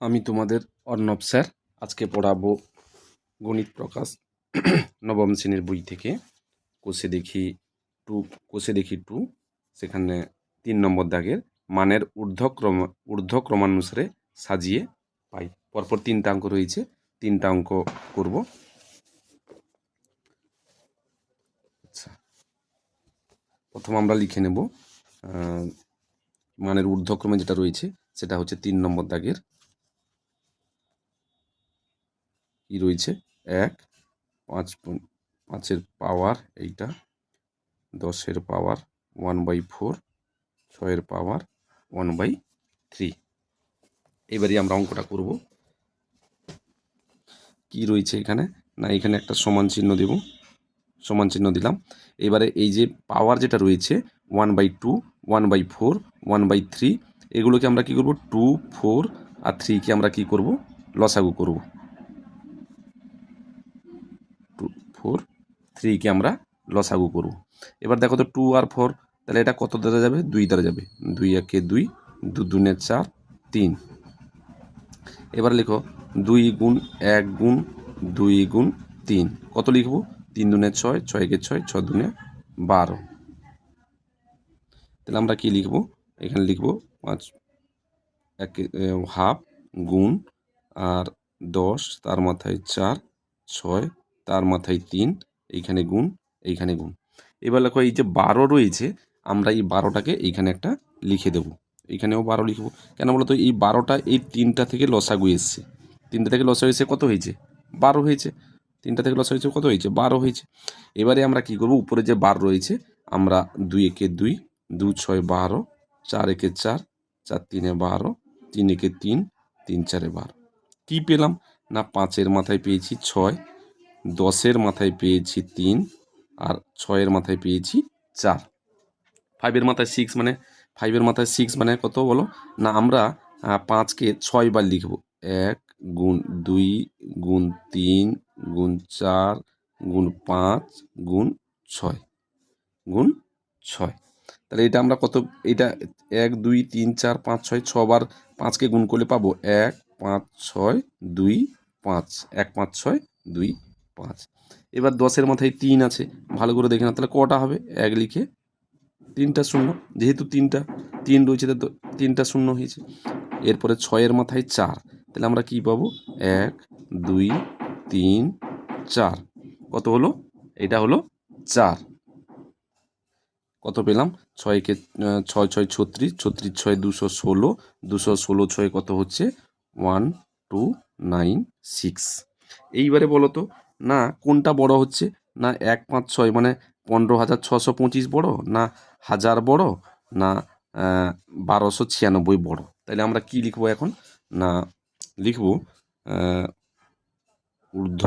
আমি তোমাদের অর্ণব স্যার। আজকে পড়াবো গণিত প্রকাশ নবম শ্রেণির বই থেকে। কোষে দেখি টু, কোষে দেখি টু। সেখানে তিন নম্বর দাগের মানের ঊর্ধ্বক্রম, ঊর্ধ্বক্রমানুসারে সাজিয়ে পাই। পরপর তিনটা অঙ্ক রয়েছে, তিনটা অঙ্ক করব। আচ্ছা প্রথম আমরা লিখে নেব মানের ঊর্ধ্বক্রমে যেটা রয়েছে, সেটা হচ্ছে তিন নম্বর দাগের কি রয়েছে? এক, পাঁচ পাঁচের পাওয়ার এইটা, দশের পাওয়ার ওয়ান বাই ফোর ছয়ের পাওয়ার ওয়ান বাই থ্রি এবারে আমরা অঙ্কটা করব। কি রয়েছে এখানে? না, এখানে একটা সমান চিহ্ন দেব। সমান চিহ্ন দিলাম। এবারে এই যে পাওয়ার যেটা রয়েছে one by two one by four one by three এগুলোকে আমরা কি করব? টু ফোর আর থ্রিকে আমরা কি করব? লসাগু করব টু ফোর থ্রিকে আমরা লসাগু করব। এবার দেখো তো টু আর ফোর তাহলে এটা কত দ্বারা যাবে? দুই দ্বারা যাবে। দুই একে দুই, দু দুনে চার, তিন। এবার লিখো, দুই গুণ এক গুণ দুই গুণ তিন। কত লিখব? তিন দুনে ছয় ছয় একে ছয় ছ দুনে বারো। তাহলে আমরা কি লিখব? এখানে লিখব পাঁচ, এক হাফ গুণ আর দশ, তার মাথায় চার, ছয় তার মাথায় তিন, এইখানে গুণ এইখানে গুণ। এবার দেখো এই যে বারো রয়েছে, আমরা এই বারোটাকে এইখানে একটা লিখে দেবো। এইখানেও বারো লিখব। কেন বলো তো এই বারোটা এই তিনটা থেকে লসাগু এসছে। তিনটা থেকে লসাগু এসে কত হয়েছে? বারো হয়েছে। তিনটা থেকে লসা হয়েছে কত হয়েছে? বারো হয়েছে। এবারে আমরা কি করব? উপরে যে বার রয়েছে, আমরা দুই একে দুই দু ছয় বারো, চার একে চার চার তিনে বারো, তিন একে তিন তিন চারে বারো। কী পেলাম? না, পাঁচের মাথায় পেয়েছি ছয় দশের মাথায় পেয়েছি তিন আর ছয়ের মাথায় পেয়েছি চার। ফাইভের মাথায় সিক্স মানে ফাইভের মাথায় সিক্স মানে কত বলো? না, আমরা পাঁচকে ছয় বার লিখব। এক গুণ দুই গুণ তিন গুণ চার গুণ পাঁচ গুণ ছয়। গুণ ছয়। তাহলে এটা আমরা কত, এটা এক, দুই, তিন, চার, পাঁচ, ছয় ছবার পাঁচকে গুণ করলে পাবো এক, পাঁচ, ছয়, দুই, পাঁচ। এক, পাঁচ, ছয়, দুই পাঁচ। এবার দশের মাথায় তিন আছে, ভালো করে দেখে না তাহলে কটা হবে? এক লিখে তিনটা শূন্য, যেহেতু তিনটা, তিন রয়েছে তো তিনটা শূন্য হয়েছে। এরপরে ছয়ের মাথায় চার, তাহলে আমরা কি পাবো? এক, দুই, তিন, চার। কত হলো? এটা হলো চার। কত পেলাম? ছয়কে, ছয় ছয়, ছত্রিশ ছত্রিশ, ছয়, দুশো ষোলো দুশো ষোলো, ছয় কত হচ্ছে? One, two, nine, six. এইবারে বলো তো না কোনটা বড় হচ্ছে? না এক পাঁচ ছয় মানে পনেরো হাজার ছশো পঁচিশ বড়? না হাজার বড়? না বারোশো ছিয়ানব্বই বড়? তাহলে আমরা কি লিখব এখন? না, লিখব ঊর্ধ্ব,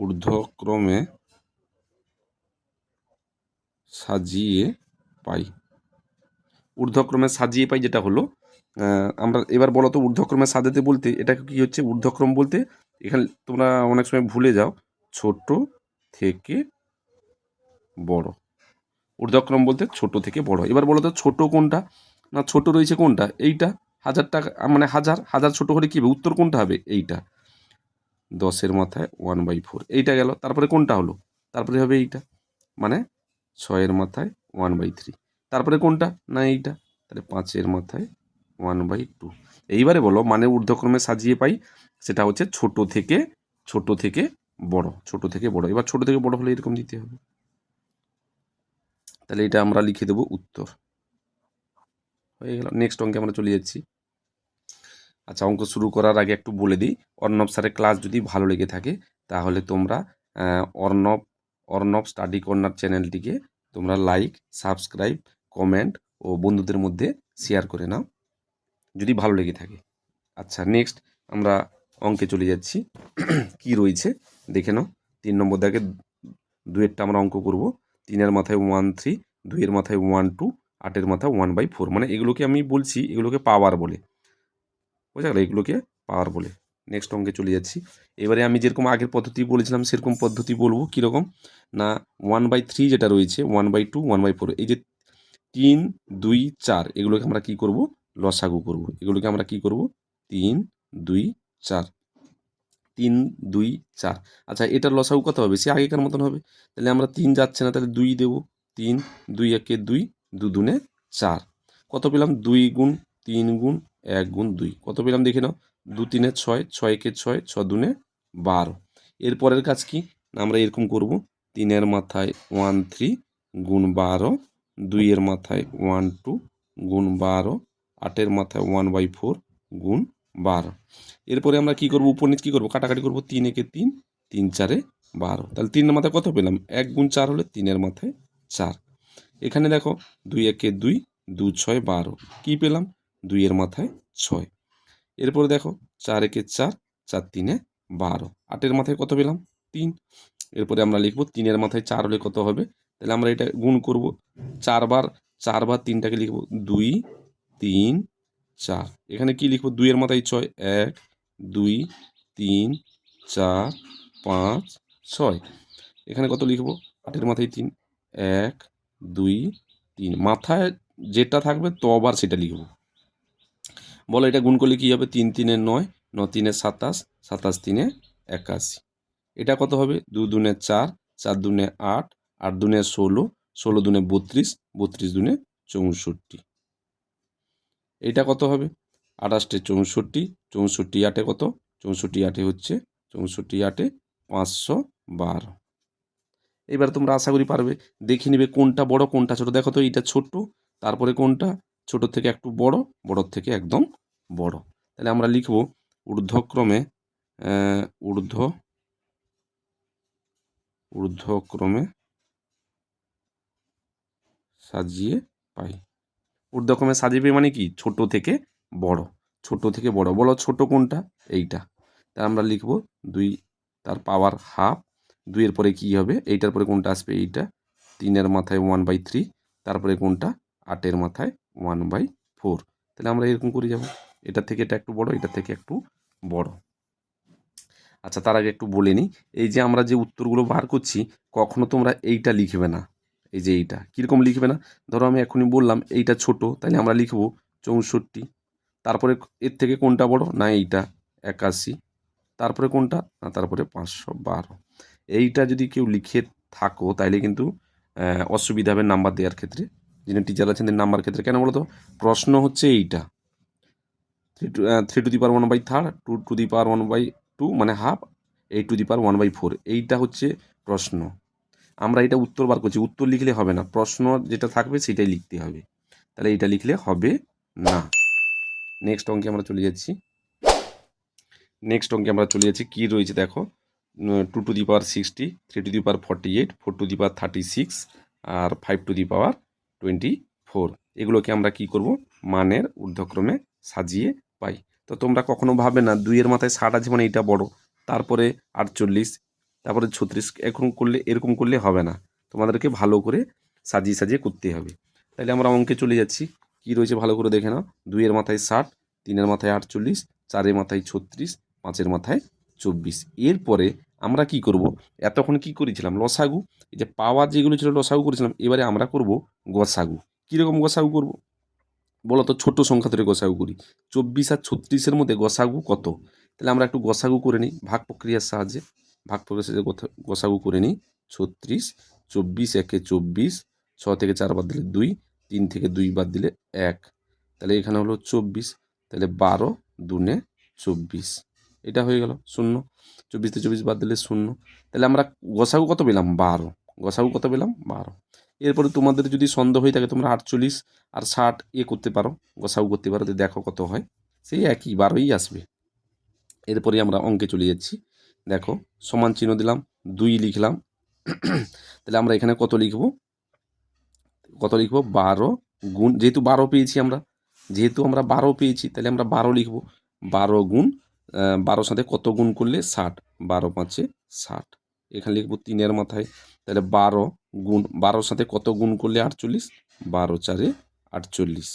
ঊর্ধ্বক্রমে সাজিয়ে পাই। ঊর্ধ্বক্রমে সাজিয়ে পাই যেটা হলো আমরা এবার বলো তো ঊর্ধ্বক্রমে সাজাতে বলতে এটা কি হচ্ছে ঊর্ধ্বক্রম বলতে? এখানে তোমরা অনেক সময় ভুলে যাও। ছোট থেকে বড়। ঊর্ধ্বক্রম বলতে ছোট থেকে বড়। এবার বলো তো ছোট কোনটা? না, ছোট রয়েছে কোনটা? এইটা? হাজার টাকা মানে হাজার হাজার ছোট হলে কী হবে? উত্তর কোনটা হবে? এইটা। দশের মাথায় ওয়ান বাই ফোর এইটা গেল। তারপরে কোনটা হলো? তারপরে হবে এইটা। মানে ছয়ের মাথায় ওয়ান বাই থ্রি তারপরে কোনটা? না, এইটা। তাহলে পাঁচের মাথায় ওয়ান বাই টু এইবারে বলো মানে ঊর্ধ্বক্রমে সাজিয়ে পাই, সেটা হচ্ছে ছোট থেকে ছোট থেকে বড়, ছোট থেকে বড়। এবার ছোট থেকে বড় হলে এরকম দিতে হবে। তাহলে এটা আমরা লিখে দেবো উত্তর। হয়ে গেল নেক্সট অঙ্কে আমরা চলে যাচ্ছি। আচ্ছা অঙ্ক শুরু করার আগে একটু বলে দিই, অর্ণব স্যারের ক্লাস যদি ভালো লেগে থাকে, তাহলে তোমরা অর্ণব অর্ণব স্টাডি কর্নার চ্যানেলটিকে তোমরা লাইক সাবস্ক্রাইব কমেন্ট ও বন্ধুদের মধ্যে শেয়ার করে নাও। যদি ভালো লেগে থাকে। আচ্ছা নেক্সট আমরা অঙ্কে চলে যাচ্ছি। কি রয়েছে? দেখে নাও। তিন নম্বর দাগে দুয়েরটা আমরা অঙ্ক করব। তিনের মাথায় ওয়ান থ্রি দুইয়ের মাথায় ওয়ান টু আটের মাথায় ওয়ান বাই ফোর মানে এগুলোকে আমি বলছি, এগুলোকে পাওয়ার বলে। বোঝা গেল এগুলোকে পাওয়ার বলে। নেক্সট অঙ্কে চলে যাচ্ছি। এবারে আমি যেরকম আগের পদ্ধতি বলেছিলাম, সেরকম পদ্ধতি বলব। কীরকম? না ওয়ান বাই থ্রি যেটা রয়েছে one by two one by four এই যে তিন, দুই, চার, এগুলোকে আমরা কি করব? লসাগু করব। এগুলোকে আমরা কি করব? তিন, দুই, চার। তিন, দুই, চার। আচ্ছা এটার লসাগু কত হবে? সে আগেকার মতন হবে। তাহলে আমরা তিন যাচ্ছে না, তাহলে দুই দেব। তিন, দুই একে দুই, দু দুনে চার। কত পেলাম? দুই গুণ তিন গুণ এক গুণ দুই। কত পেলাম? দেখে নাও। দু তিনে ছয় ছয় একে ছয়, ছ দুনে বারো। এরপরের কাজ কি? আমরা এরকম করব। তিনের মাথায় ওয়ান থ্রি গুণ বারো, দুইয়ের মাথায় ওয়ান টু গুণ বারো আটের মাথায় ওয়ান বাই ফোর গুণ বারো। এরপরে আমরা কি করব? উপর নিচ কী করব? কাটাকাটি করব তিন একে তিন তিন চারে বারো। তাহলে তিনের মাথায় কত পেলাম? এক গুণ চার হলে তিনের মাথায় চার। এখানে দেখো, দুই একে দুই, দু ছয় বারো। কী পেলাম? দুইয়ের মাথায় ছয়। এরপরে দেখো, চার একে চার চার তিনে বারো। আটের মাথায় কত পেলাম? তিন। এরপরে আমরা লিখব তিনের মাথায় চার হলে কত হবে? তাহলে আমরা এটা গুণ করব। চারবার চারবার তিনটাকে লিখব দুই তিন, চার। এখানে কি লিখব? দুইয়ের মাথায় ছয়। এক, দুই, তিন, চার, পাঁচ, ছয়। এখানে কত লিখব? আটের মাথায় তিন। এক, দুই, তিন। মাথায় যেটা থাকবে তো আবার সেটা লিখব। বলো, এটা গুণ করলে কী হবে? তিন, তিনে নয়, ন, তিনে সাতাশ সাতাশ তিনে একাশি। এটা কত হবে? দু দুনে চার চার দুনে আট আট দুনে ষোলো ষোলো দুনে বত্রিশ বত্রিশ দুনে চৌষট্টি। এটা কত হবে? আঠাশটে চৌষট্টি চৌষট্টি আটে কত? চৌষট্টি আটে হচ্ছে, চৌষট্টি আটে পাঁচশো বারো। এবার তোমরা আশা করি পারবে। দেখে নিবে কোনটা বড়, কোনটা ছোট। দেখো তো এইটা ছোট তারপরে কোনটা? ছোট থেকে একটু বড় বড় থেকে একদম বড়। তাহলে আমরা লিখব ঊর্ধ্বক্রমে ঊর্ধ্ব, ঊর্ধ্বক্রমে সাজিয়ে পাই। ঊর্ধ্বক্রমে পাই মানে কি? ছোট থেকে বড়। ছোট থেকে বড়। বলো ছোট কোনটা? এইটা। তা আমরা লিখব দুই, তার পাওয়ার হাফ দুইয়ের পরে কি হবে? এইটার পরে কোনটা আসবে? এইটা। তিনের মাথায় ওয়ান বাই থ্রি তারপরে কোনটা? আটের মাথায় ওয়ান বাই ফোর তাহলে আমরা এরকম করে যাব। এটা থেকে এটা একটু বড়, এটা থেকে একটু বড়। আচ্ছা তার আগে একটু বলে নিই। এই যে আমরা যে উত্তরগুলো বার করছি, কখনো তোমরা এইটা লিখবে না। এই যে এইটা। কীরকম লিখবে না? ধরো আমি এখনই বললাম, এইটা ছোট, তাহলে আমরা লিখব চৌষট্টি। তারপরে এর থেকে কোনটা বড়? না, এইটা একাশি। তারপরে কোনটা? না, তারপরে পাঁচশো বারো। এইটা যদি কেউ লিখে থাকো তাহলে কিন্তু অসুবিধা হবে নাম্বার দেওয়ার ক্ষেত্রে। যিনি টিচার আছেন নাম্বার ক্ষেত্রে। কেন বলো তো প্রশ্ন হচ্ছে এইটা। Three two three to the power one by third two to the power one by two মানে half eight to the power one by four এইটা হচ্ছে প্রশ্ন। আমরা এটা উত্তর বার করছি। উত্তর লিখলে হবে না। প্রশ্ন যেটা থাকবে সেটাই লিখতে হবে। তাহলে এইটা লিখলে হবে না। নেক্সট অঙ্কে আমরা চলে যাচ্ছি। নেক্সট অঙ্কে আমরা চলে যাচ্ছি। কী রয়েছে দেখো? Two to the power sixty three to the power forty eight four to the power thirty six R five to the power twenty four এগুলোকে আমরা কি করব? মানের ঊর্ধ্বক্রমে সাজিয়ে পাই। তো তোমরা কখনো ভাবে না, দুইয়ের মাথায় ষাট আছে মানে এটা বড়। তারপরে আটচল্লিশ তারপরে ছত্রিশ এরকম করলে এরকম করলে হবে না। তোমাদেরকে ভালো করে সাজিয়ে সাজিয়ে করতে হবে। তাহলে আমরা অঙ্কে চলে যাচ্ছি। কি রয়েছে ভালো করে দেখে নাও। দুইয়ের মাথায় ষাট, তিনের মাথায় আটচল্লিশ, চারের মাথায় ছত্রিশ, পাঁচের মাথায় চব্বিশ। এরপরে আমরা কি করব? এতক্ষণ কি করেছিলাম? লসাগু। এই যে পাওয়ার যেগুলো ছিল, লসাগু করেছিলাম। এবারে আমরা করব গসাগু। কীরকম গসাগু করব? বলো তো ছোট সংখ্যা ধরে গসাগু করি। চব্বিশ আর ছত্রিশের মধ্যে গসাগু কত? তাহলে আমরা একটু গসাগু করে নিই। ভাগ প্রক্রিয়ার সাহায্যে। ভাগ সাহায্যে গথা- গসাগু করে নিই। ছত্রিশ, চব্বিশ, একে চব্বিশ, ছ থেকে চার বাদ দিলে দুই, তিন থেকে দুই বাদ দিলে এক। তাহলে এখানে হলো চব্বিশ, তাহলে বারো দুনে চব্বিশ। এটা হয়ে গেল শূন্য। চব্বিশ থেকে চব্বিশ বাদ দিলে শূন্য। তাহলে আমরা গসাগু কত পেলাম? বারো। গসাগু কত পেলাম? বারো। এরপরে তোমাদের যদি সন্দেহ হয়ে থাকে, তোমরা আটচল্লিশ আর ষাট এ করতে পারো। গসাগু করতে পারো দেখো কত হয়। সেই একই, বারোই আসবে। এরপরে আমরা অঙ্কে চলে যাচ্ছি। দেখো, সমান চিহ্ন দিলাম, দুই লিখলাম। তাহলে আমরা এখানে কত লিখব? কত লিখব? বারো গুণ, যেহেতু বারো পেয়েছি আমরা, যেহেতু আমরা বারো পেয়েছি, তাহলে আমরা বারো লিখব। বারো গুণ বারোর সাথে কত গুণ করলে? ষাট। বারো পাঁচে ষাট। এখানে লিখব তিনের মাথায়। তাহলে বারো গুণ, বারোর সাথে কত গুণ করলে? আটচল্লিশ। বারো চারে আটচল্লিশ।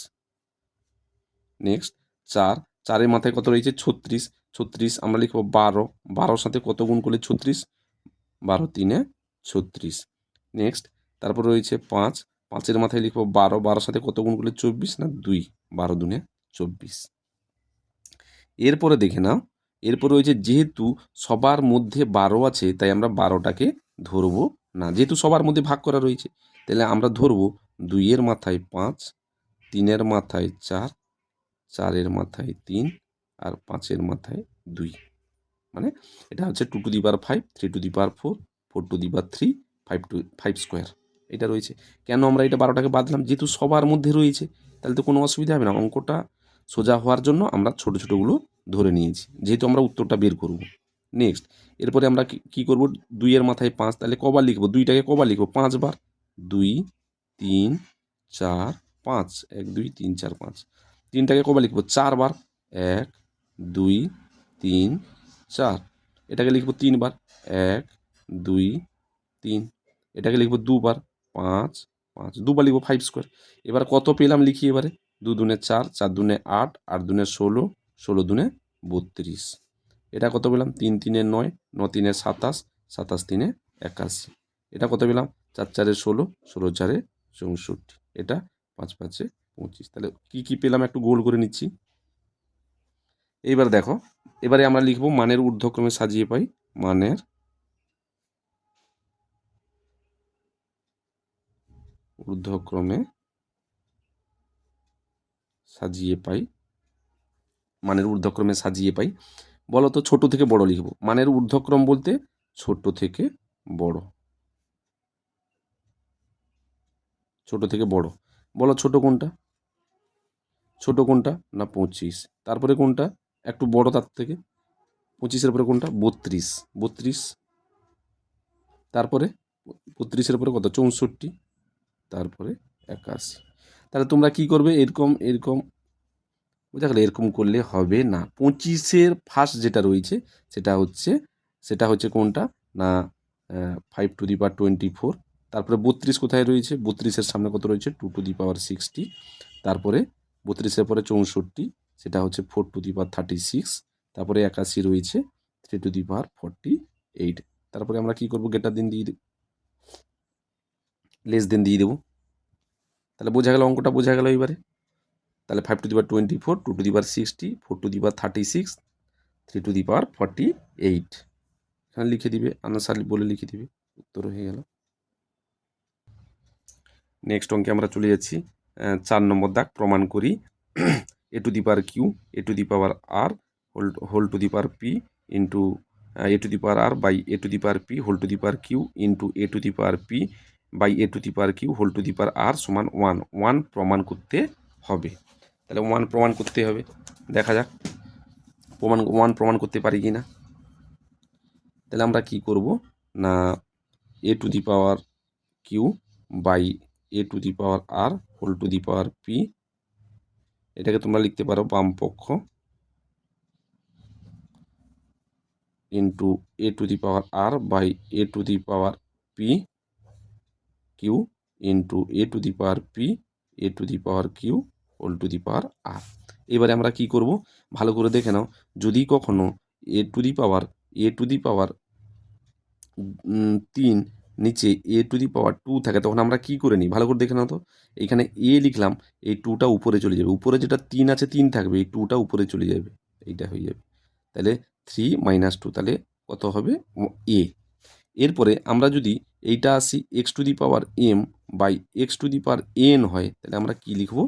নেক্সট, চার। চারের মাথায় কত রয়েছে? ছত্রিশ। ছত্রিশ, আমরা লিখব বারো। বারোর সাথে কত গুণ করলে ছত্রিশ? বারো তিনে ছত্রিশ। নেক্সট তারপর রয়েছে পাঁচ। পাঁচের মাথায় লিখব বারো। বারোর সাথে কত গুণ করলে চব্বিশ না দুই? বারো দুনে চব্বিশ। এরপরে দেখে নাও। এরপরে রয়েছে, যেহেতু সবার মধ্যে বারো আছে, তাই আমরা বারোটাকে ধরবো না। যেহেতু সবার মধ্যে ভাগ করা রয়েছে, তাহলে আমরা ধরবো দুইয়ের মাথায় পাঁচ, তিনের মাথায় চার, চারের মাথায় তিন আর পাঁচের মাথায় দুই। মানে এটা হচ্ছে two to the power five three to the power four four to the power three five two five square এটা রয়েছে। কেন আমরা এটা বারোটাকে বাদলাম যেহেতু সবার মধ্যে রয়েছে, তাহলে তো কোনো অসুবিধা হবে না। অঙ্কটা সোজা হওয়ার জন্য আমরা ছোটো ছোটোগুলো ধরে নিয়েছি। যেহেতু আমরা উত্তরটা বের করব। নেক্সট এরপরে আমরা কি- কি করব? দুইয়ের মাথায় পাঁচ, তাহলে কবার লিখব? দুইটাকে কবার লিখব? পাঁচবার। দুই, তিন, চার, পাঁচ। এক, দুই, তিন, চার, পাঁচ। তিনটাকে কবার লিখব? চারবার। এক দুই, তিন, চার। এটাকে লিখব তিনবার। এক, দুই, তিন। এটাকে লিখব দুবার। পাঁচ পাঁচ। দুবার লিখব ফাইভ স্কোয়ার এবার কত পেলাম লিখি এবারে? দু দুনে চার চার দুনে আট আট দুনে ষোলো ষোলো দুনে বত্রিশ। এটা কত পেলাম? তিন, তিনে নয়, ন তিনে সাতাশ সাতাশ তিনে একাশি। এটা কত পেলাম? চার, চারে ষোলো ষোলো চারে চৌষট্টি। এটা পাঁচ, পাঁচে পঁচিশ। তাহলে কী কী পেলাম? একটু গোল করে নিচ্ছি। এইবার দেখো, এবারে আমরা লিখব মানের ঊর্ধ্বক্রমে সাজিয়ে পাই, মানের ঊর্ধ্বক্রমে সাজিয়ে পাই, মানের ঊর্ধ্বক্রমে সাজিয়ে পাই বলো তো ছোট থেকে বড় লিখব, মানের ঊর্ধ্বক্রম বলতে ছোট থেকে বড়। ছোট থেকে বড়, বলো ছোট কোনটা? ছোট কোনটা না পঁচিশ? তারপরে কোনটা? একটু বড় তার থেকে। পঁচিশের পরে কোনটা? বত্রিশ। বত্রিশ। তারপরে বত্রিশের পরে কত? চৌষট্টি। তারপরে একাশি। তাহলে তোমরা কি করবে? এরকম এরকম বুঝা এরকম করলে হবে না। পঁচিশের ফার্স্ট যেটা রয়েছে, সেটা হচ্ছে সেটা হচ্ছে কোনটা? না five to the power twenty four তারপরে বত্রিশ কোথায় রয়েছে? বত্রিশের সামনে কত রয়েছে? Two to the power sixty তারপরে বত্রিশের পরে চৌষট্টি। সেটা হচ্ছে four to the power thirty six তারপরে একাশি রয়েছে three to the power forty eight তারপরে আমরা কী করব? গেটার দিন দিয়ে লেস দিন দিয়ে দেবো। তাহলে বোঝা গেল, অঙ্কটা বোঝা গেল এবারে তাহলে five to the power twenty four two to the power sixty four to the power thirty six three to the power forty eight এখানে লিখে দিবে আনসার বলে লিখে দিবে। উত্তর হয়ে গেল। নেক্সট অঙ্কে আমরা চলে যাচ্ছি চার নম্বর দাগ প্রমাণ করি। A to the power Q A to the power R whole whole to the power P into A to the power R by A to the power P whole to the power Q into A to the power P by A to the power Q whole to the power R সমান one one প্রমাণ করতে হবে তাহলে one প্রমাণ করতে হবে দেখা যাক প্রমাণ ওয়ান প্রমাণ করতে পারি কি না তাহলে আমরা কি করব না A to the power Q by A to the power R whole to the power P এটাকে তোমরা লিখতে পারো বাম পক্ষ into A to the power R by A to the power P Q into A to the power P A to the power Q whole to the power R এবারে আমরা কি করব? ভালো করে দেখে নাও। যদি কখনো এ to the power A to the পাওয়ার তিন নিচে এ টু দি পাওয়ার টু থাকে, তখন আমরা কি করে নিই? ভালো করে দেখে নাও তো। এখানে এ লিখলাম এই টুটা উপরে চলে যাবে। উপরে যেটা তিন আছে, তিন থাকবে এই টুটা উপরে চলে যাবে। এইটা হয়ে যাবে। তাহলে থ্রি মাইনাস টু তাহলে কত হবে? এ এরপরে আমরা যদি এইটা আসি X to the power M by X to the power N হয়, তাহলে আমরা কি লিখব?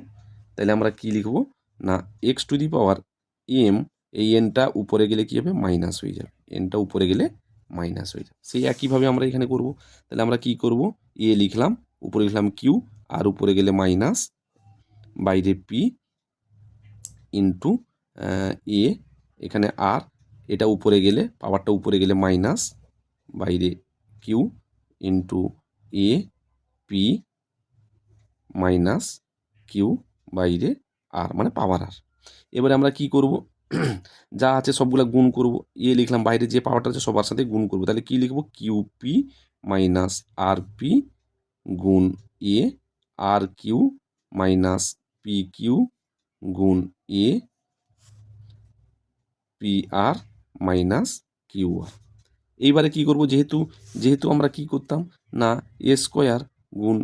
তাহলে আমরা কি লিখব? না X to the power M এই এনটা উপরে গেলে কী হবে? মাইনাস হয়ে যাবে। এনটা উপরে গেলে মাইনাস হয়ে যাবে সেই একইভাবে আমরা এখানে করব। তাহলে আমরা কি করব? এ লিখলাম, উপরে লিখলাম কিউ আর উপরে গেলে মাইনাস বাইরে পি ইন্টু এ এখানে আর এটা উপরে গেলে পাওয়ারটা উপরে গেলে মাইনাস বাইরে Q into A P minus Q বাইরে আর মানে পাওয়ার আর এবারে আমরা কি করব? যা আছে সবগুলো গুণ করব। এ লিখলাম, বাইরে যে পাওয়ারটা আছে সবার সাথে গুণ করব। তাহলে কি লিখব? Q P minus R P গুণ A R Q minus P Q গুণ A P R minus Q R এইবারে কি করব? যেহেতু যেহেতু আমরা কি করতাম? না এ স্কোয়ার গুণ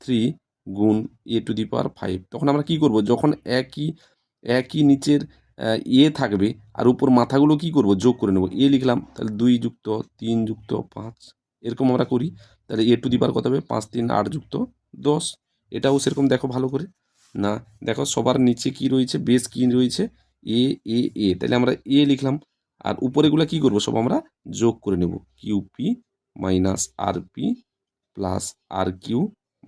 থ্রি গুণ এ টু দি পাওয়ার ফাইভ তখন আমরা কি করব? যখন একই একই নিচের এ থাকবে, আর উপর মাথাগুলো কি করব? যোগ করে নেব। এ লিখলাম, তাহলে দুই যুক্ত, তিন যুক্ত, পাঁচ। এরকম আমরা করি, তাহলে এ টু দি পাওয়ার কত হবে? পাঁচ, তিন, আট যুক্ত, দশ। এটাও সেরকম দেখো ভালো করে। না, দেখো সবার নিচে কি রয়েছে? বেস কি রয়েছে? এ এ এ। তাহলে আমরা এ লিখলাম, আর উপরেগুলো কি করব? সব আমরা যোগ করে নেব। QP minus R P plus R Q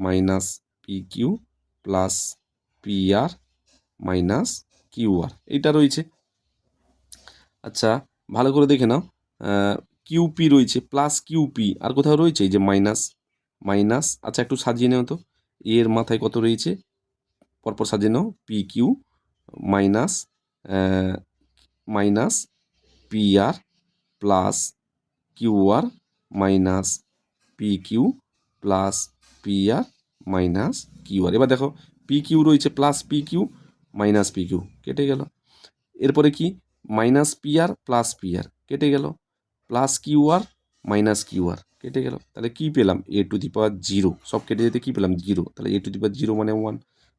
minus P Q plus P R minus Q R এইটা রয়েছে। আচ্ছা ভালো করে দেখে নাও। কিউপি রয়েছে, প্লাস কিউপি, আর কোথাও রয়েছে? এই যে মাইনাস মাইনাস আচ্ছা একটু সাজিয়ে নেও তো। এর মাথায় কত রয়েছে? পরপর সাজিয়ে নাও, P Q, minus minus P R, plus Q R minus P Q, plus P R, minus Q R. এবার দেখো, পি কিউ রয়েছে, plus P Q minus P Q, কেটে গেল। এরপরে কি? Minus P R plus P R, কেটে গেল। Plus Q R minus Q R, কেটে গেল। তাহলে কি পেলাম? এ টু দি পাওয়ার জিরো, সব কেটে যেতে কি পেলাম? জিরো। তাহলে A to the power zero মানে ওয়ান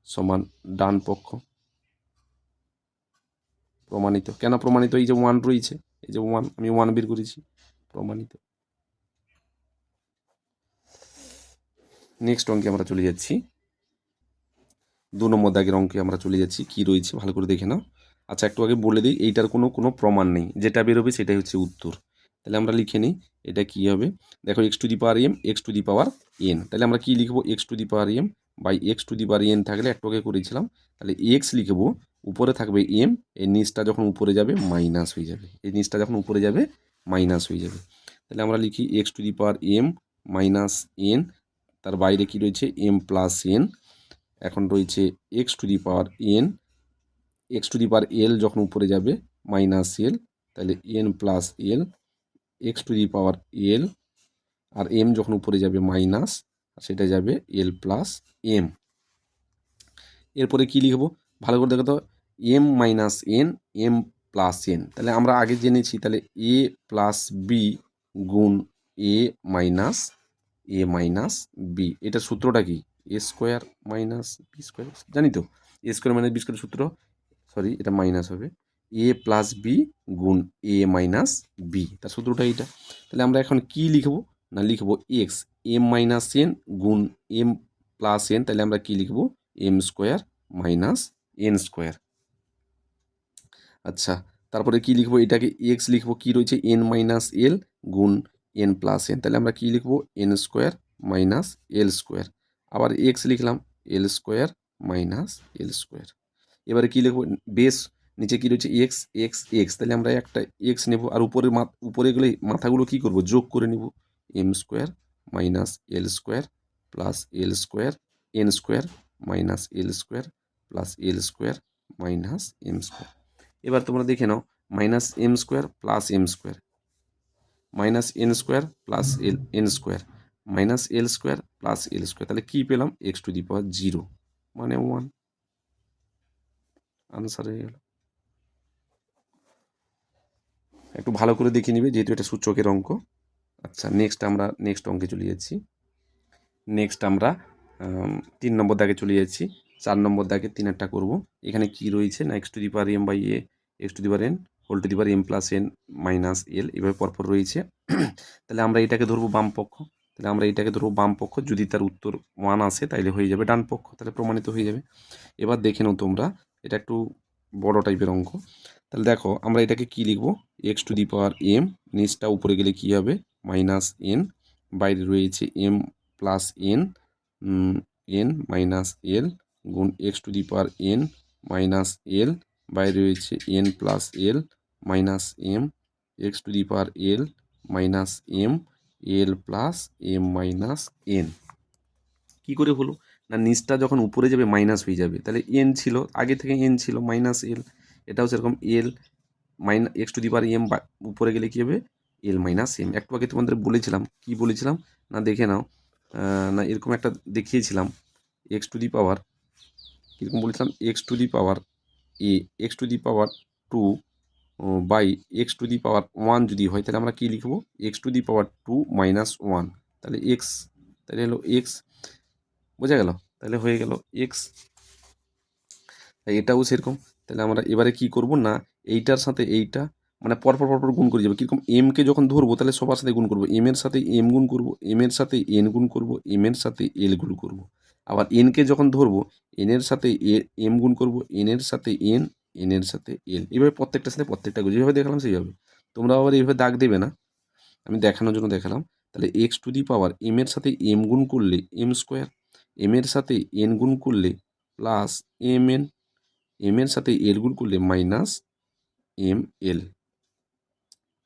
সমান ডান পক্ষ। প্রমাণিত। কেন প্রমাণিত? এই যে ওয়ান রয়েছে, এই যে ওয়ান, আমি ওয়ান বের করেছি, প্রমাণিত। নেক্সট অঙ্কে আমরা চলে যাচ্ছি। দু নম্বর দাগের অঙ্কে আমরা চলে যাচ্ছি। কি রয়েছে? ভালো করে দেখে নাও। আচ্ছা একটু আগে বলে দিই, এইটার কোনো কোনো প্রমাণ নেই। যেটা বেরোবে সেটাই হচ্ছে উত্তর। তাহলে আমরা লিখে নিই, এটা কি হবে? দেখো X to the power M X to the power N তাহলে আমরা কি লিখব? X to the power M by X to the power N থাকলে একটু আগে করেছিলাম। তাহলে এক্স লিখব, উপরে থাকবে এম এই নিচটা যখন উপরে যাবে মাইনাস হয়ে যাবে। এই নিচটা যখন উপরে যাবে মাইনাস হয়ে যাবে। তাহলে আমরা লিখি X to the power M minus N তার বাইরে কি রয়েছে? এম প্লাস এন এখন রয়েছে X to the power N X to the power L যখন উপরে যাবে মাইনাস এল তাহলে N plus L X to the power L R M যখন উপরে যাবে মাইনাস সেটা যাবে এল প্লাস এম এরপরে কি লিখব? ভালো করে দেখো তো M minus N M plus N তাহলে আমরা আগে জেনেছি, তাহলে এ প্লাস বি গুণ A minus A minus B এটার সূত্রটা কি? স্কোয়ার মাইনাস বি স্কোয়ার, জানি তো, A square minus B square সূত্র, সরি, এটা মাইনাস হবে, এ প্লাস বি গুণ এ মাইনাস বি, তার সূত্রটা এইটা। তাহলে আমরা এখন কি লিখব? না, লিখব এক্স এম মাইনাস এন গুণ এম প্লাস এন তাহলে আমরা কি লিখব? M square minus N square. আচ্ছা তারপরে কি লিখব? এটাকে এক্স লিখব, কি রয়েছে? এন মাইনাস এল গুণ এন প্লাস এন তাহলে আমরা কি লিখব? N square minus L square. আবার এক্স লিখলাম L square minus L square এবারে কী লিখব? বেস নিচে কী রয়েছে? এক্স এক্স এক্স তাহলে আমরা একটা এক্স নেব, আর উপরে উপরে গেলে মাথাগুলো কী করব? যোগ করে নেব। M square minus L square plus L square N square minus L square plus L square minus M square এবার তোমরা দেখে নাও minus M square plus M square minus N square plus L N square minus L square plus L square তাহলে কী পেলাম? X to the power zero মানে one answer হয়ে গেল। একটু ভালো করে দেখে নিবে যেহেতু এটা সূচকের অঙ্ক। আচ্ছা নেক্সট আমরা নেক্সট অঙ্কে চলে যাচ্ছি। নেক্সট আমরা আম, তিন নম্বর দাগে চলে যাচ্ছি। চার নম্বর দাগে তিন একটা করব। এখানে কি রয়েছে? না X to the power M by A X to the power N whole to the power M plus N minus L এভাবে পরপর রয়েছে। তাহলে আমরা এটাকে ধরবো বাম পক্ষ। তাহলে আমরা এটাকে ধরবো বাম পক্ষ, যদি তার উত্তর ওয়ান আসে, তাইলে হয়ে যাবে ডান পক্ষ, তাহলে প্রমাণিত হয়ে যাবে। এবার দেখে নাও তোমরা, এটা একটু বড় টাইপের অঙ্ক। তাহলে দেখো, আমরা এটাকে কি লিখব? X to the power M নিচটা উপরে গেলে কি হবে? মাইনাস এন বাইরে রয়েছে M plus N N minus L গুণ X to the power N minus L বাইরে রয়েছে N plus L minus M X to the power L minus M L plus M minus N কী করে হলো? না, নিচটা যখন উপরে যাবে মাইনাস হয়ে যাবে। তাহলে এন ছিল, আগে থেকে এন ছিল মাইনাস এল এটাও সেরকম L minus X to the power M উপরে গেলে কী হবে? এল মাইনাস এম একটু আগে তোমাদের বলেছিলাম, কি বলেছিলাম? না, দেখে নাও। না, এরকম একটা দেখিয়েছিলাম। এক্স টু দি পাওয়ার কীরকম বলেছিলাম? X to the power A X to the power two by X to the power one যদি হয়, তাহলে আমরা কী লিখব? X to the power two minus one তাহলে এক্স তাহলে হলো এক্স বোঝা গেল? তাহলে হয়ে গেল এক্স এটাও সেরকম। তাহলে আমরা এবারে কি করব? না, এইটার সাথে এইটা মানে পরপর পরপর গুণ করে যাবে। কীরকম এমকে যখন ধরবো, তাহলে সবার সাথে গুণ করব। এম এর সাথে এম গুণ করব এম এর সাথে এন গুণ করব এম এর সাথে এল গুণ করব। আবার এনকে যখন ধরবো এন এর সাথে এ এম গুণ করব এন এর সাথে এন এন এর সাথে এল এইভাবে প্রত্যেকটার সাথে প্রত্যেকটা যেভাবে দেখালাম সেইভাবে। তোমরা আবার এইভাবে দাগ দেবে না। আমি দেখানোর জন্য দেখালাম। তাহলে X to the power M এর সাথে এম গুণ করলে এম স্কোয়ার এম এর সাথে এন গুণ করলে প্লাস এম এন এম এর সাথে এল গুণ করলে মাইনাস এম এল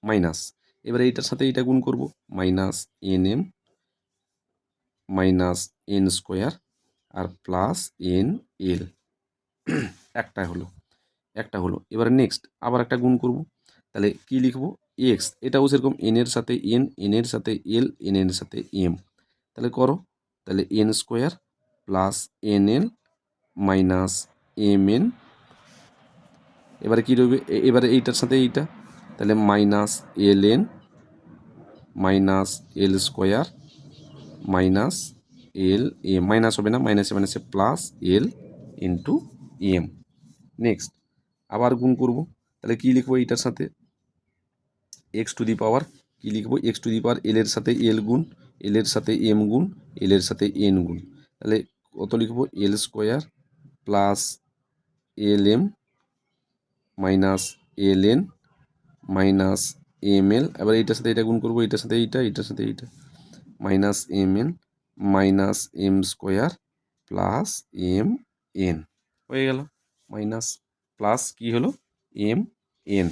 মাইনাস এবারে এইটার সাথে এইটা গুণ করব। Minus N M minus N square আর প্লাস এন এল একটা হলো। একটা হলো। এবারে নেক্সট আবার একটা গুণ করব। তাহলে কি লিখব? এক্স এটাও সেরকম এন এর সাথে এন এনের সাথে এল এন এর সাথে এম তাহলে করো। তাহলে N square plus N L minus M N এবারে কী রইবে? এবারে এইটার সাথে এইটা। তাহলে minus L N minus L square minus L M minus হবে না? মাইনাসে মাইনাসে plus L into M next আবার গুণ করব। তাহলে কী লিখব এইটার সাথে? এক্স টু দি পাওয়ার কী লিখব? এক্স টু দি পাওয়ার এল এর সাথে এল গুণ এল এর সাথে এম গুণ এল এর সাথে এন গুণ। তাহলে কত লিখব? L square plus L M minus L N minus M L এবার এইটার সাথে এটা গুণ করব এইটার সাথে এইটা এইটার সাথে এইটা। Minus M N minus M square plus M N হয়ে গেল। মাইনাস প্লাস কি হলো? M, N.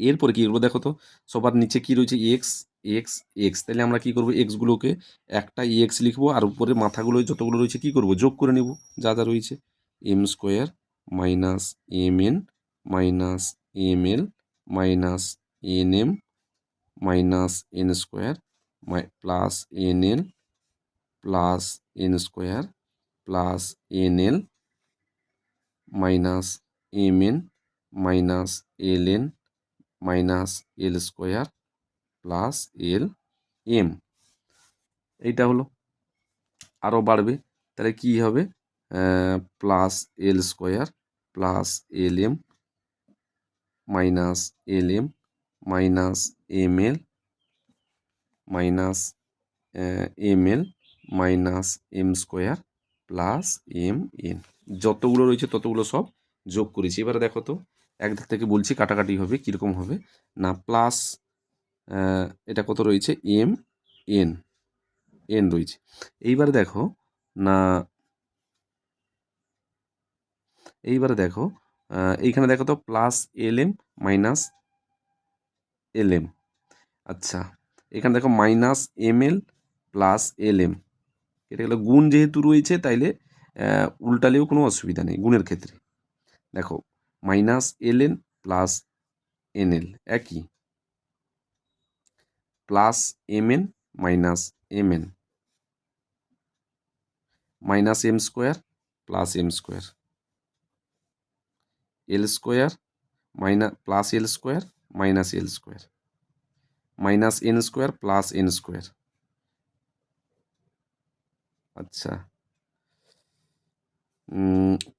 এরপরে কী করব দেখো তো? সবার নিচে কি রয়েছে? X X X. তাহলে আমরা কি করব? এক্সগুলোকে একটা এক্স লিখব আর উপরে মাথাগুলো, যতগুলো রয়েছে কি করব? যোগ করে নেব। যা যা রয়েছে। M square minus m n minus m l minus n m minus n square plus n l plus n square plus n l minus m n minus l n minus l square plus l m. এইটা হলো। আরও বাড়বে। তাহলে কি হবে? Plus l square plus l m minus l m minus m l minus m l minus m square plus m n যতগুলো রয়েছে, ততগুলো সব যোগ করেছি। এবারে দেখো তো একদিক থেকে বলছি কাটাকাটি হবে, কীরকম হবে? না প্লাস এটা কত রয়েছে? এম এন এন রয়েছে। এইবারে দেখো, না, এইবারে দেখো এইখানে দেখো তো plus l m minus l m আচ্ছা এখানে দেখো minus m l plus l m এটা গেলো গুণ যেহেতু রয়েছে, তাইলে উল্টালেও কোনো অসুবিধা নেই গুণের ক্ষেত্রে। দেখো minus l n plus n l একই। Plus m n minus m n minus m square plus m square l square minus plus l square minus l square minus n square plus n square আচ্ছা।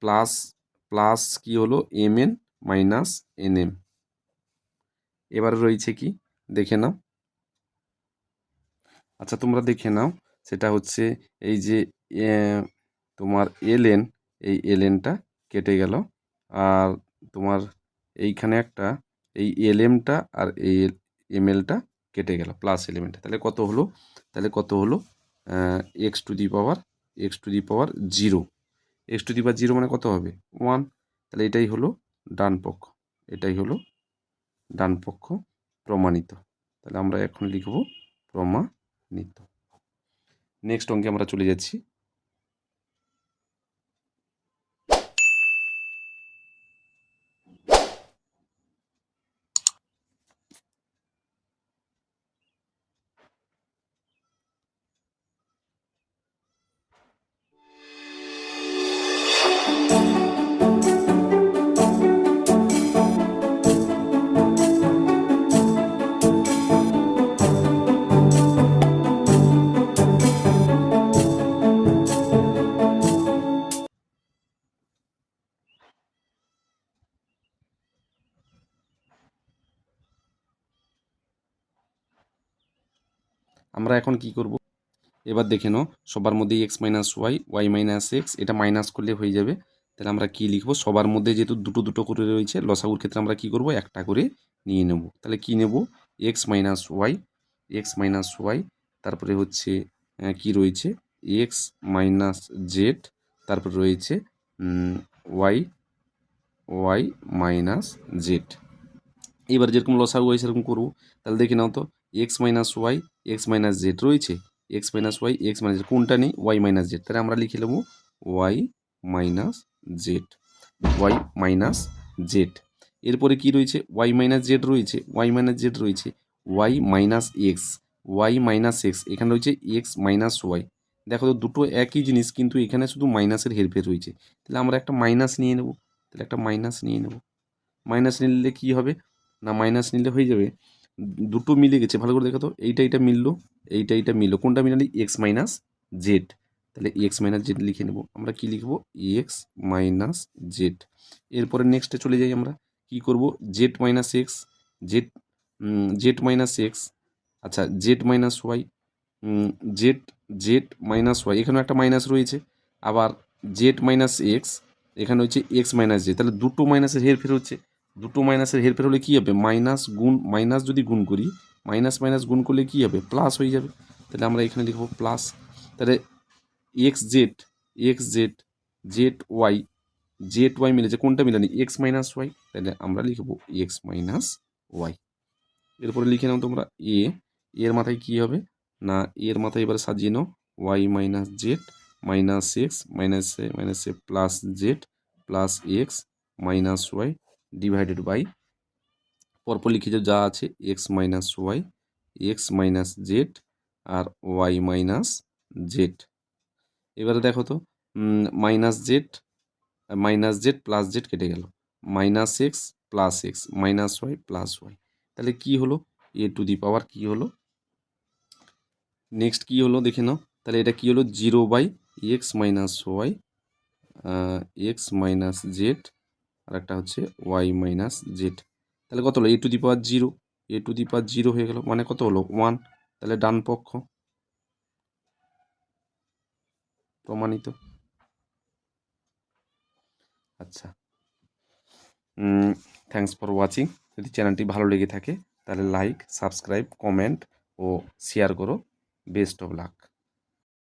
Plus plus কি হলো? M n minus n m এবার রয়েছে কি? দেখে নাও। আচ্ছা তোমরা দেখে নাও। সেটা হচ্ছে এই যে তোমার এলএন এই এলএনটা কেটে গেল। আর তোমার এইখানে একটা, এই এলএমটা আর এই এমএলটা কেটে গেল প্লাস এলিমেন্ট তাহলে কত হলো? তাহলে কত হলো? X to the power x to the power zero x to the power zero মানে কত হবে? ওয়ান তাহলে এটাই হলো ডান পক্ষ এটাই হলো ডান পক্ষ প্রমাণিত। তাহলে আমরা এখন লিখব প্রমাণিত। নেক্সট অঙ্কে আমরা চলে যাচ্ছি। এখন কি করব? এবার দেখে নাও, সবার মধ্যে x minus y y minus x এটা মাইনাস করলে হয়ে যাবে। তাহলে আমরা কি লিখব? সবার মধ্যে যেহেতু দুটো দুটো করে রয়েছে, লসাগুর ক্ষেত্রে আমরা কি করব? একটা করে নিয়ে নেব। তাহলে কি নেব? X minus y x minus y তারপরে হচ্ছে কি রয়েছে? এক্স মাইনাস জেড তারপরে রয়েছে ওয়াই ওয়াই মাইনাস জেড এবার যেরকম লসাগু হয় সেরকম করব। তাহলে দেখে নাও তো x minus y, x minus z রয়েছে। X minus y, x minus z কোনটা নেই? Y minus z. তাহলে আমরা লিখে নেব y minus z. Y minus z. এরপরে কি রয়েছে? ওয়াই মাইনাস জেড রয়েছে। ওয়াই মাইনাস জেড রয়েছে। Y minus x. Y minus x. এখানে রয়েছে এক্স মাইনাস ওয়াই। দেখো তো, দুটো একই জিনিস, কিন্তু এখানে শুধু মাইনাসের হেরফের রয়েছে। তাহলে আমরা একটা মাইনাস নিয়ে নেব। তাহলে একটা মাইনাস নিয়ে নেব। মাইনাস নিলে কী হবে? না, মাইনাস নিলে হয়ে যাবে দুটো মিলে গেছে, ভালো করে দেখো তো। এইটা এইটা মিললো, এইটা এইটা মিললো। কোনটা মিলালি? এক্স মাইনাস জেড তাহলে এক্স মাইনাস জেড লিখে নেব। আমরা কি লিখব? এক্স মাইনাস জেড এরপরে নেক্সটে চলে যাই আমরা। কি করব? Z minus x z z minus x আচ্ছা z minus y z z minus y এখানেও একটা মাইনাস রয়েছে। আবার জেড মাইনাস এক্স এখানে হচ্ছে এক্স মাইনাস জে তাহলে দুটো মাইনাসের হেরফের হচ্ছে। দুটো মাইনাসের হেরফের হলে কী হবে? মাইনাস গুণ, মাইনাস যদি গুণ করি, মাইনাস মাইনাস গুণ করলে কী হবে? প্লাস হয়ে যাবে। তাহলে আমরা এখানে লিখব প্লাস তাহলে x z x z z y z y মিলেছে কোনটা মিলানি? এক্স মাইনাস ওয়াই তাহলে আমরা লিখব এক্স মাইনাস ওয়াই এরপরে লিখে নাও তোমরা এ এর মাথায় কী হবে? না এর মাথায় এবার সাজিয়ে নাও। Y minus z minus x minus a minus a plus z plus x minus y divided by পরপর লিখে যাও যা আছে x minus y x minus z আর ওয়াই মাইনাস জেড এবারে দেখো তো minus z minus z plus z কেটে গেল। Minus x plus x minus y plus y তাহলে কি হলো? এ টু দি পাওয়ার কি হলো? নেক্সট কি হলো? দেখে নাও। তাহলে এটা কি হলো? Zero by x minus y x minus z আর একটা হচ্ছে ওয়াই মাইনাস জেড তাহলে কত হলো? A to the power zero a to the power zero হয়ে গেল। মানে কত হলো? ওয়ান তাহলে ডান পক্ষ। প্রমাণিত। আচ্ছা। থ্যাংকস ফর ওয়াচিং যদি চ্যানেলটি ভালো লেগে থাকে, তাহলে লাইক সাবস্ক্রাইব কমেন্ট ও শেয়ার করো। Best of luck